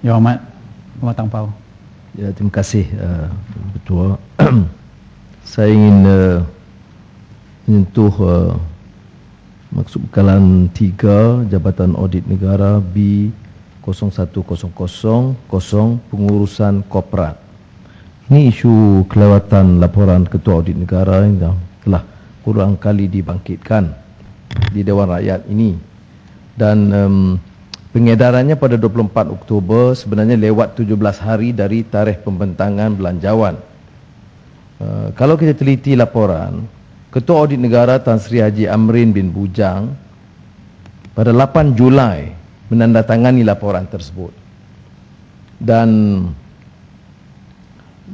Yang Amat Muhammad Tangpau. Ya, terima kasih uh, Ketua. Saya ingin uh, menyentuh uh, maksud bekalan 3 Jabatan Audit Negara B 0100 pengurusan korporat. Ini isu kelewatan laporan Ketua Audit Negara yang telah kurang kali dibangkitkan di Dewan Rakyat ini. Dan um, pengedarannya pada 24 Oktober sebenarnya lewat 17 hari dari tarikh pembentangan belanjawan. Uh, kalau kita teliti laporan, Ketua Audit Negara Tan Sri Haji Amrin bin Bujang pada 8 Julai menandatangani laporan tersebut. Dan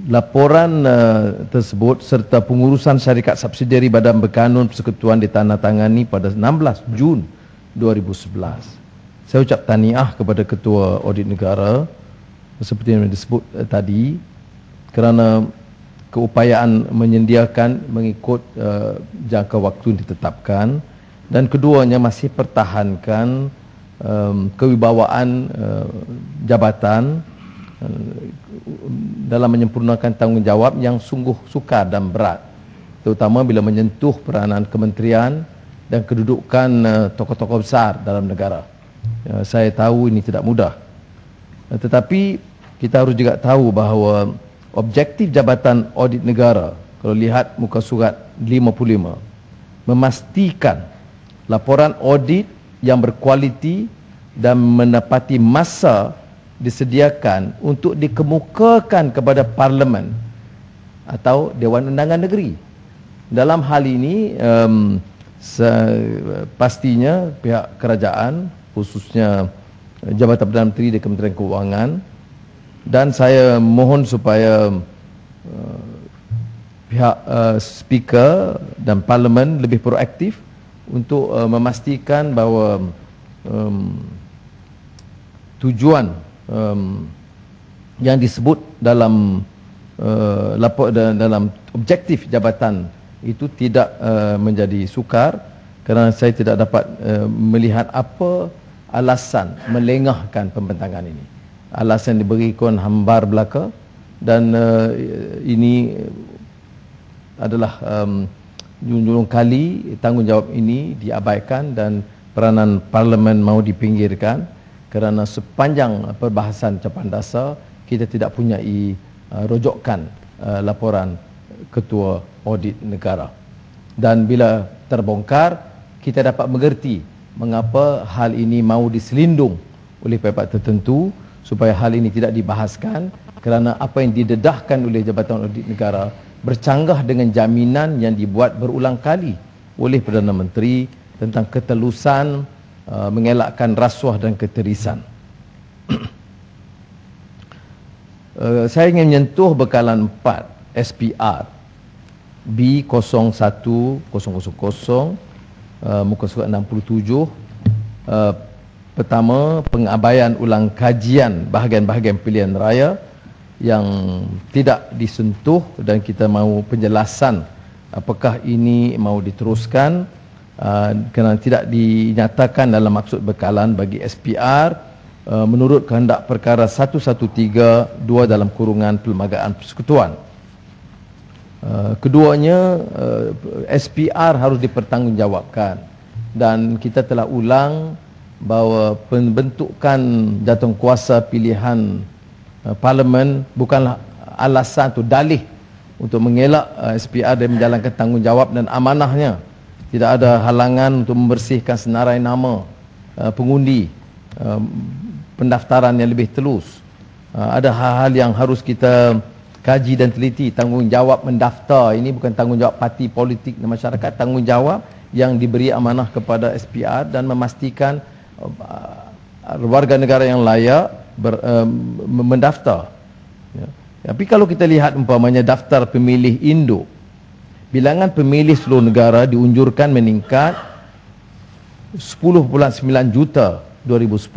laporan uh, tersebut serta pengurusan syarikat subsidiari Badan Berkanun Persekutuan ditandatangani pada 16 Jun 2011. Saya ucap tahniah kepada Ketua Audit Negara. Seperti yang disebut uh, tadi kerana keupayaan menyediakan mengikut uh, jangka waktu yang ditetapkan. Dan keduanya masih pertahankan um, kewibawaan uh, jabatan dalam menyempurnakan tanggungjawab yang sungguh sukar dan berat. Terutama bila menyentuh peranan kementerian dan kedudukan tokoh-tokoh besar dalam negara. Uh, saya tahu ini tidak mudah. Uh, tetapi kita harus juga tahu bahawa objektif Jabatan Audit Negara kalau lihat muka surat 55 memastikan laporan audit yang berkualiti dan menepati masa disediakan untuk dikemukakan kepada parlimen atau Dewan Undangan Negeri. Dalam hal ini um, pastinya pihak kerajaan khususnya Jabatan Perdana Menteri di Kementerian Keuangan. Dan saya mohon supaya uh, pihak uh, speaker dan parlimen lebih proaktif untuk uh, memastikan bahawa um, tujuan um, yang disebut dalam uh, lapor dalam objektif jabatan itu tidak uh, menjadi sukar. Kerana saya tidak dapat uh, melihat apa alasan melengahkan pembentangan ini. Alasan diberikan hambar belaka dan uh, ini adalah um, junjung kali tanggungjawab ini diabaikan dan peranan parlimen mau dipinggirkan kerana sepanjang perbahasan capan dasar kita tidak punya uh, rojokan uh, laporan ketua audit negara. Dan bila terbongkar kita dapat mengerti mengapa hal ini mau diselindung oleh pihak tertentu supaya hal ini tidak dibahaskan kerana apa yang didedahkan oleh Jabatan Audit Negara bercanggah dengan jaminan yang dibuat berulang kali oleh Perdana Menteri tentang ketelusan uh, mengelakkan rasuah dan keterisan. uh, saya ingin menyentuh bekalan 4 SPR B01000 uh, muka surat 67 uh, Pertama, pengabaian ulang kajian bahagian-bahagian pilihan raya yang tidak disentuh dan kita mahu penjelasan apakah ini mahu diteruskan uh, kerana tidak dinyatakan dalam maksud bekalan bagi SPR uh, menurut kehendak perkara 113 dua dalam kurungan Perlembagaan Persekutuan. Uh, keduanya uh, SPR harus dipertanggungjawabkan dan kita telah ulang bahawa pembentukan jatuh kuasa pilihan uh, parlimen bukanlah alasan atau dalih untuk mengelak uh, SPR dan menjalankan tanggungjawab dan amanahnya. Tidak ada halangan untuk membersihkan senarai nama uh, pengundi uh, pendaftaran yang lebih telus. Uh, ada hal-hal yang harus kita kaji dan teliti. Tanggungjawab mendaftar ini bukan tanggungjawab parti politik dan masyarakat. Tanggungjawab yang diberi amanah kepada SPR dan memastikan uh, warga negara yang layak ber, uh, mendaftar. Ya. Tapi kalau kita lihat umpamanya daftar pemilih induk, bilangan pemilih seluruh negara diunjurkan meningkat 10.9 juta 2010,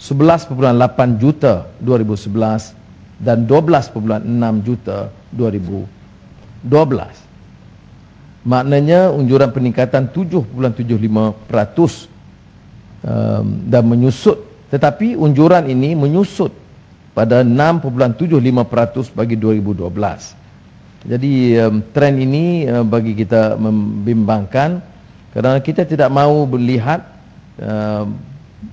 11.8 juta 2011 dan 12.6 juta 2012. Maknanya unjuran peningkatan 7.75% um, dan menyusut Tetapi unjuran ini menyusut pada 6.75% bagi 2012. Jadi um, trend ini uh, bagi kita membimbangkan kerana kita tidak mahu melihat uh,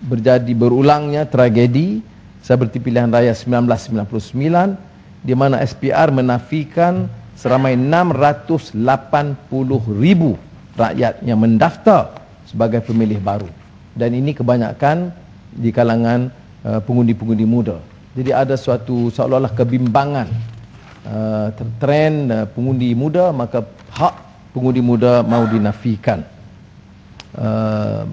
berjadi berulangnya tragedi seperti pilihan raya 1999 di mana SPR menafikan seramai 680 ribu rakyat yang mendaftar sebagai pemilih baru dan ini kebanyakan di kalangan uh, pengundi-pengundi muda. Jadi ada suatu seolah-olah kebimbangan uh, trend uh, pengundi muda maka hak pengundi muda mau dinafikan. Uh,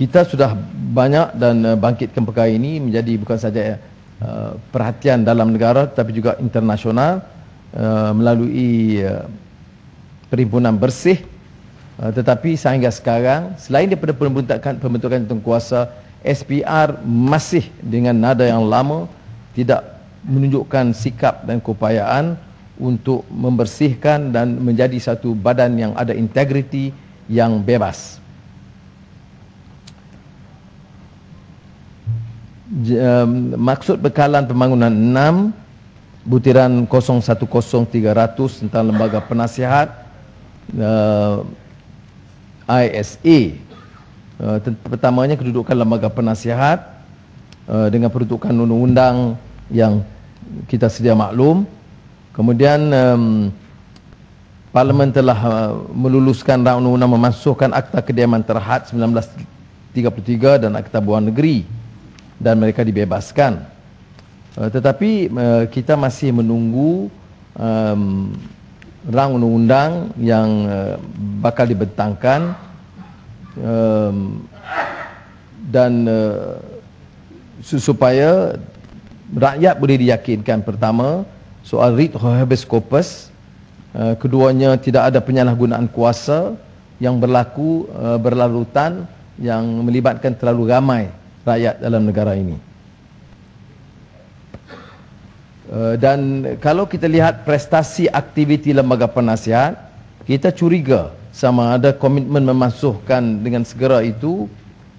kita sudah banyak dan uh, bangkitkan perkara ini menjadi bukan saja uh, perhatian dalam negara tetapi juga internasional uh, melalui perhimpunan bersih tetapi sehingga sekarang selain daripada pembentukan pembentukan kuasa SPR masih dengan nada yang lama tidak menunjukkan sikap dan keupayaan untuk membersihkan dan menjadi satu badan yang ada integriti yang bebas. Maksud bekalan pembangunan 6 butiran 010300 tentang lembaga penasihat uh, ISA Uh, pertamanya kedudukan lembaga penasihat uh, dengan peruntukan undang-undang yang kita sedia maklum. Kemudian um, Parlimen telah uh, meluluskan rang undang-undang memasukkan Akta Kediaman Terhad 1933 dan Akta Buang Negeri dan mereka dibebaskan. Uh, tetapi uh, kita masih menunggu um, rang undang-undang yang uh, bakal dibentangkan um, dan uh, supaya rakyat boleh diyakinkan pertama soal writ habeas corpus uh, keduanya tidak ada penyalahgunaan kuasa yang berlaku uh, berlarutan yang melibatkan terlalu ramai rakyat dalam negara ini uh, dan kalau kita lihat prestasi aktiviti lembaga penasihat kita curiga sama ada komitmen memasukkan dengan segera itu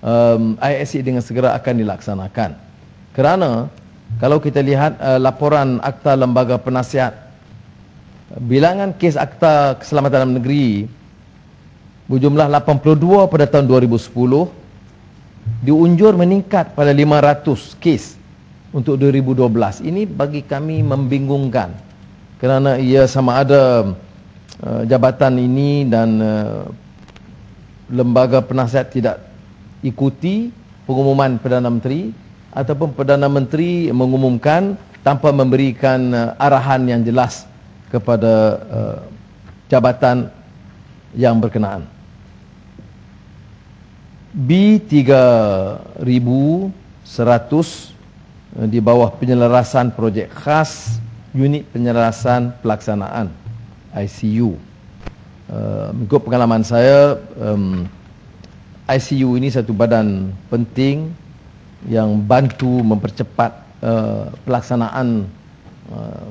um, ISC dengan segera akan dilaksanakan. Kerana kalau kita lihat uh, laporan akta lembaga penasihat bilangan kes akta keselamatan dalam negeri berjumlah 82 pada tahun 2010 diunjur meningkat pada 500 kes untuk 2012. Ini bagi kami membingungkan kerana ia sama ada Uh, jabatan ini dan uh, lembaga penasihat tidak ikuti pengumuman Perdana Menteri ataupun Perdana Menteri mengumumkan tanpa memberikan uh, arahan yang jelas kepada uh, jabatan yang berkenaan. B3100 uh, di bawah penyelarasan projek khas unit penyelarasan pelaksanaan ICU. Uh, mengikut pengalaman saya, ICU ini satu badan penting yang bantu mempercepat uh, pelaksanaan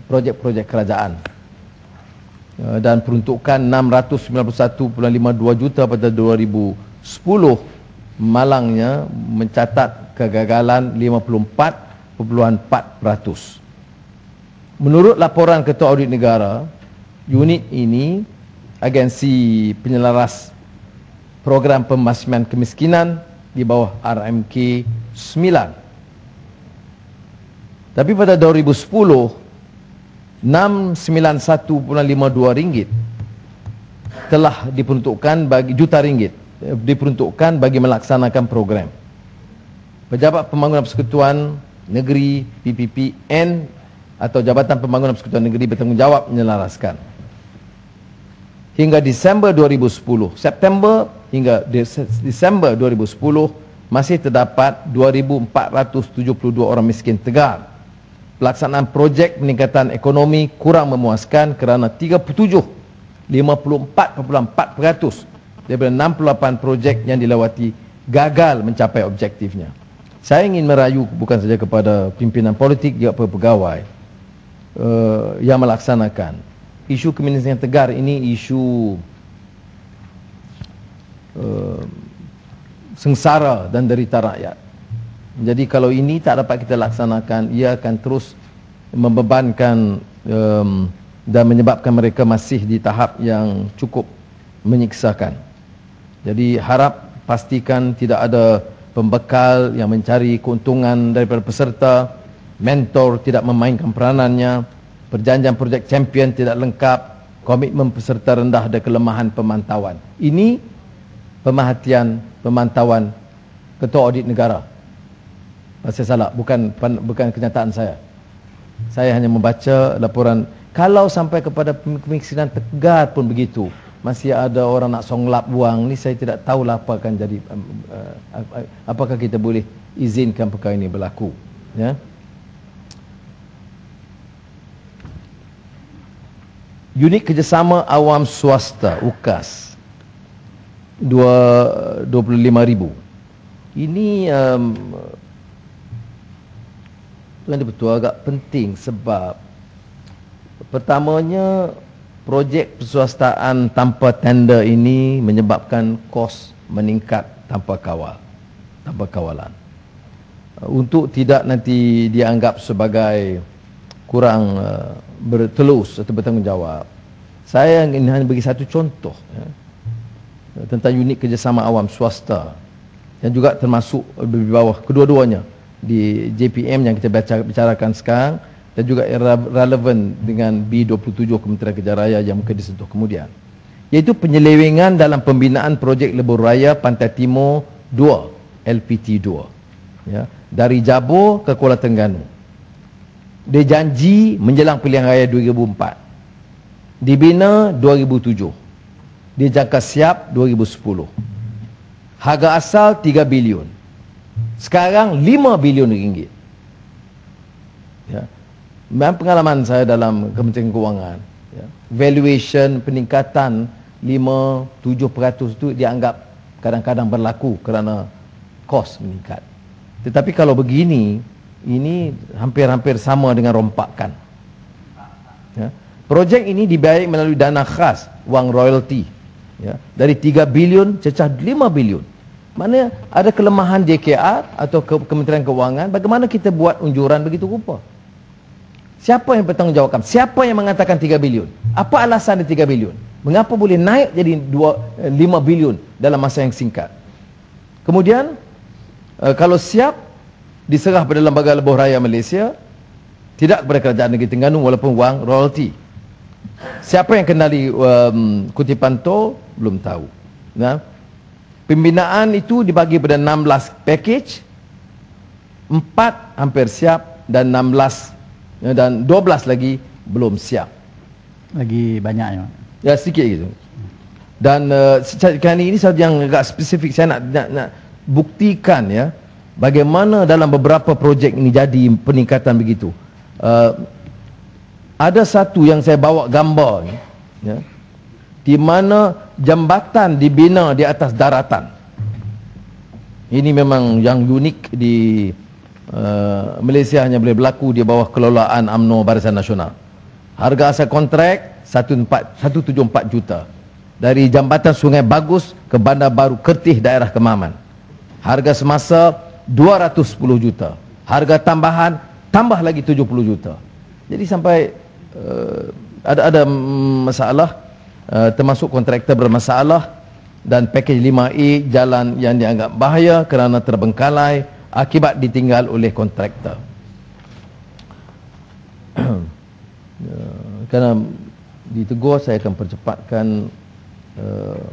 projek-projek kerajaan. Dan peruntukan 691.52 juta pada 2010 malangnya mencatat kegagalan 54.4%. Menurut laporan Ketua Audit Negara, unit ini agensi penyelaras program pembasmian kemiskinan di bawah RMK 9 tapi pada 2010 691.52 ringgit telah diperuntukkan bagi juta ringgit diperuntukkan bagi melaksanakan program. Pejabat pembangunan persekutuan negeri PPPN atau Jabatan Pembangunan Persekutuan Negeri bertanggungjawab menyelaraskan. Hingga Disember 2010 September hingga Disember 2010 masih terdapat 2472 orang miskin tegar. Pelaksanaan projek peningkatan ekonomi kurang memuaskan kerana 37 54.4% daripada 68 projek yang dilewati gagal mencapai objektifnya saya ingin merayu bukan saja kepada pimpinan politik juga kepada pegawai uh, yang melaksanakan isu kemiskinan tegar ini isu uh, sengsara dan derita rakyat. Jadi kalau ini tak dapat kita laksanakan, ia akan terus membebankan um, dan menyebabkan mereka masih di tahap yang cukup menyiksakan. Jadi harap pastikan tidak ada pembekal yang mencari keuntungan daripada peserta, mentor tidak memainkan peranannya, perjanjian projek champion tidak lengkap, komitmen peserta rendah dan kelemahan pemantauan. Ini pemerhatian pemantauan ketua audit negara. Saya salah, bukan bukan kenyataan saya. Saya hanya membaca laporan kalau sampai kepada pemikiran tegar pun begitu masih ada orang nak songlap buang ni saya tidak tahulah apa akan jadi uh, apakah kita boleh izinkan perkara ini berlaku ya? Unit kerjasama awam swasta UKAS 25000 ini um, tuan betul agak penting sebab pertamanya projek perswastaan tanpa tender ini menyebabkan kos meningkat tanpa kawal tanpa kawalan. Uh, untuk tidak nanti dianggap sebagai kurang uh, bertelus atau bertanggungjawab saya ingin hanya bagi satu contoh ya, tentang unit kerjasama awam swasta yang juga termasuk di bawah kedua-duanya di JPM yang kita bicarakan sekarang dan juga relevan dengan B27 Kementerian Kerja Raya yang mungkin disentuh kemudian iaitu penyelewengan dalam pembinaan projek lebuh raya Pantai Timur 2 LPT 2 ya, dari Jabur ke Kuala Tengganu dia janji menjelang pilihan raya 2004 dibina 2007 dia jangka siap 2010 harga asal 3 bilion sekarang 5 bilion ringgit ya memang pengalaman saya dalam Kementerian Kewangan ya, valuation peningkatan 5-7% itu dianggap kadang-kadang berlaku kerana kos meningkat. Tetapi kalau begini ini hampir-hampir sama dengan rompakan ya. projek ini dibayar melalui dana khas wang royalty ya, dari 3 bilion cecah 5 bilion. Mana ada kelemahan JKR atau Kementerian Kewangan bagaimana kita buat unjuran begitu rupa Siapa yang bertanggungjawabkan? Siapa yang mengatakan 3 bilion? Apa alasan dia 3 bilion? Mengapa boleh naik jadi 2, 5 eh, bilion dalam masa yang singkat? Kemudian, eh, kalau siap diserah pada Lembaga Lebuh Raya Malaysia, tidak kepada kerajaan negeri Terengganu walaupun wang royalty. Siapa yang kenali um, kutipan tu? Belum tahu. Nah, pembinaan itu dibagi pada 16 package, 4 hampir siap dan 16 ya, dan 12 lagi belum siap. Lagi banyak ya. Ya sedikit gitu. Dan uh, kali ini satu yang agak spesifik saya nak, nak, nak buktikan ya bagaimana dalam beberapa projek ini jadi peningkatan begitu. Uh, ada satu yang saya bawa gambar ni ya di mana jambatan dibina di atas daratan. Ini memang yang unik di uh, Malaysia hanya boleh berlaku di bawah kelolaan UMNO Barisan Nasional. Harga asal kontrak 174 juta. Dari jambatan Sungai Bagus ke Bandar Baru Kertih daerah Kemaman. Harga semasa 210 juta. Harga tambahan tambah lagi 70 juta. Jadi sampai uh, ada ada masalah uh, termasuk kontraktor bermasalah dan pakej 5A jalan yang dianggap bahaya kerana terbengkalai akibat ditinggal oleh kontraktor. Kerana ditegur saya akan percepatkan uh,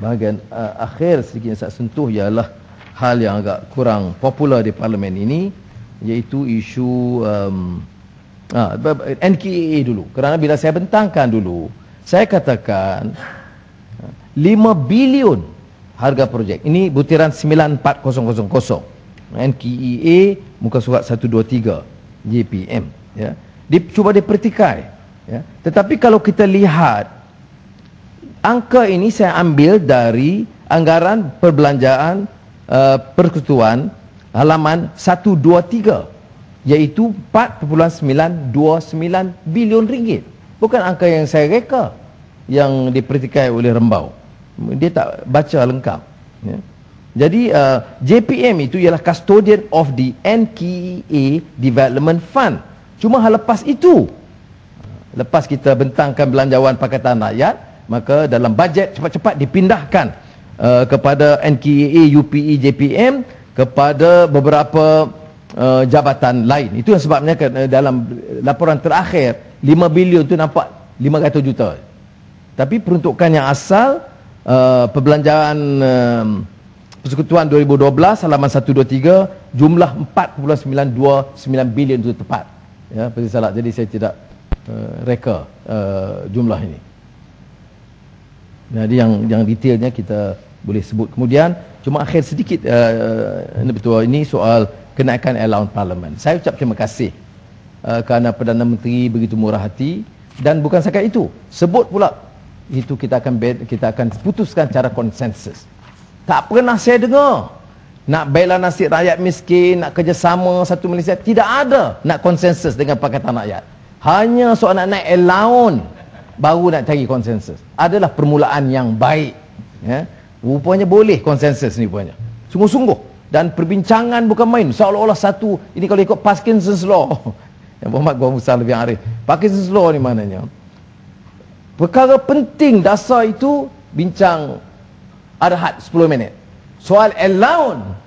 bahagian uh, akhir sedikit yang saya sentuh ialah hal yang agak kurang popular di parlimen ini iaitu isu um, ah, NKA dulu. Kerana bila saya bentangkan dulu, saya katakan 5 bilion harga projek. Ini butiran 94000. NKEA muka surat 123 JPM ya. Dia cuba dipertikai ya. Tetapi kalau kita lihat angka ini saya ambil dari anggaran perbelanjaan uh, persekutuan halaman 123 iaitu 4.929 bilion ringgit. Bukan angka yang saya reka yang dipertikai oleh Rembau. Dia tak baca lengkap ya Jadi uh, JPM itu ialah custodian of the NKEA Development Fund. Cuma hal lepas itu, lepas kita bentangkan belanjawan Pakatan Rakyat, maka dalam bajet cepat-cepat dipindahkan uh, kepada NKEA, UPE, JPM kepada beberapa uh, jabatan lain. Itu yang sebabnya uh, dalam laporan terakhir 5 bilion tu nampak 500 juta. Tapi peruntukan yang asal uh, perbelanjaan uh, Persekutuan 2012 halaman 123 jumlah 4.929 bilion itu tepat. Ya, pasti salah. Jadi saya tidak uh, reka uh, jumlah ini. Jadi yang yang detailnya kita boleh sebut. Kemudian cuma akhir sedikit uh, ini betul ini soal kenaikan allowance parlimen. Saya ucap terima kasih uh, kerana Perdana Menteri begitu murah hati dan bukan sahaja itu. Sebut pula itu kita akan kita akan putuskan cara konsensus. Tak pernah saya dengar nak bela nasib rakyat miskin, nak kerjasama satu Malaysia. Tidak ada nak konsensus dengan Pakatan Rakyat. Hanya soal nak naik allowance baru nak cari konsensus. Adalah permulaan yang baik. Ya. Rupanya boleh konsensus ni rupanya. Sungguh-sungguh. Dan perbincangan bukan main. Seolah-olah satu, ini kalau ikut Parkinson's Law. Yang Muhammad Gua Musa lebih arif. Parkinson's Law ni maknanya. Perkara penting dasar itu bincang arhat 10 minit. Soal allowance.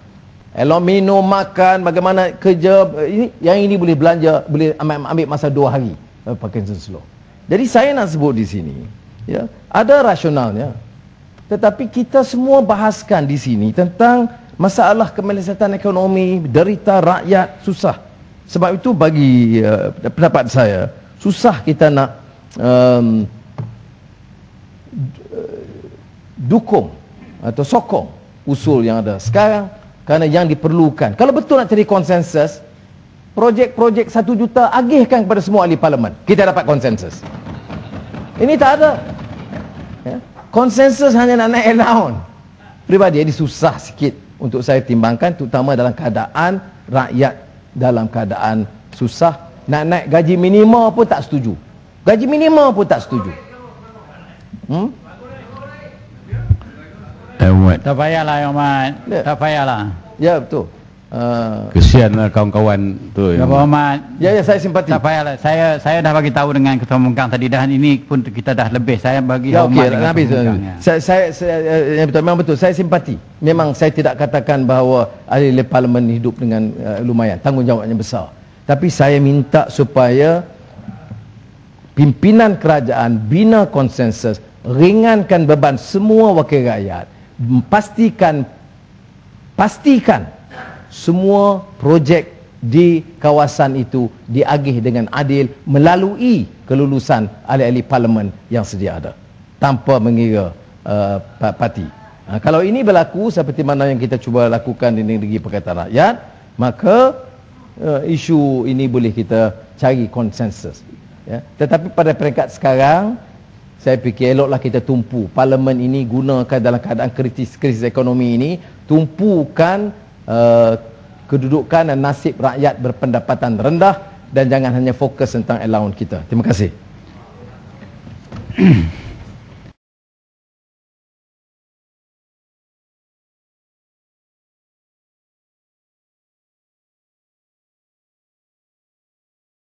Allowance minum, makan, bagaimana kerja. Ini, yang ini boleh belanja, boleh ambil, ambil masa 2 hari. Parkinson's Law. Jadi saya nak sebut di sini. ya Ada rasionalnya. Tetapi kita semua bahaskan di sini tentang masalah kemelesatan ekonomi, derita rakyat, susah. Sebab itu bagi uh, pendapat saya, susah kita nak um, dukung atau sokong usul yang ada sekarang kerana yang diperlukan. Kalau betul nak cari konsensus, projek-projek satu juta agihkan kepada semua ahli parlimen. Kita dapat konsensus. Ini tak ada. Ya. Konsensus hanya nak naik allowance. Pribadi ini susah sikit untuk saya timbangkan terutama dalam keadaan rakyat dalam keadaan susah nak naik gaji minima pun tak setuju. Gaji minima pun tak setuju. Hmm? Eh, tak payahlah, Ahmad. Ya. Tak payahlah. Ya, betul. Uh, Kesianlah kawan-kawan tu. Ya, Muhammad. Ya, ya, saya simpati. Tak payahlah. Saya saya dah bagi tahu dengan Ketua Mungkang tadi dah ini pun kita dah lebih. Saya bagi ya, hormat okay, dengan habis. Ya. Saya, saya, saya, ya, betul, memang betul. Saya simpati. Memang saya tidak katakan bahawa ahli parlimen hidup dengan uh, lumayan. Tanggungjawabnya besar. Tapi saya minta supaya pimpinan kerajaan bina konsensus, ringankan beban semua wakil rakyat, pastikan pastikan semua projek di kawasan itu diagih dengan adil melalui kelulusan ahli-ahli parlimen yang sedia ada tanpa mengira uh, parti. Ha, kalau ini berlaku seperti mana yang kita cuba lakukan di negeri Pakatan Rakyat, maka uh, isu ini boleh kita cari konsensus. Ya. Tetapi pada peringkat sekarang, saya fikir eloklah kita tumpu parlimen ini gunakan dalam keadaan kritis krisis ekonomi ini tumpukan uh, kedudukan dan nasib rakyat berpendapatan rendah dan jangan hanya fokus tentang allowance kita. Terima kasih.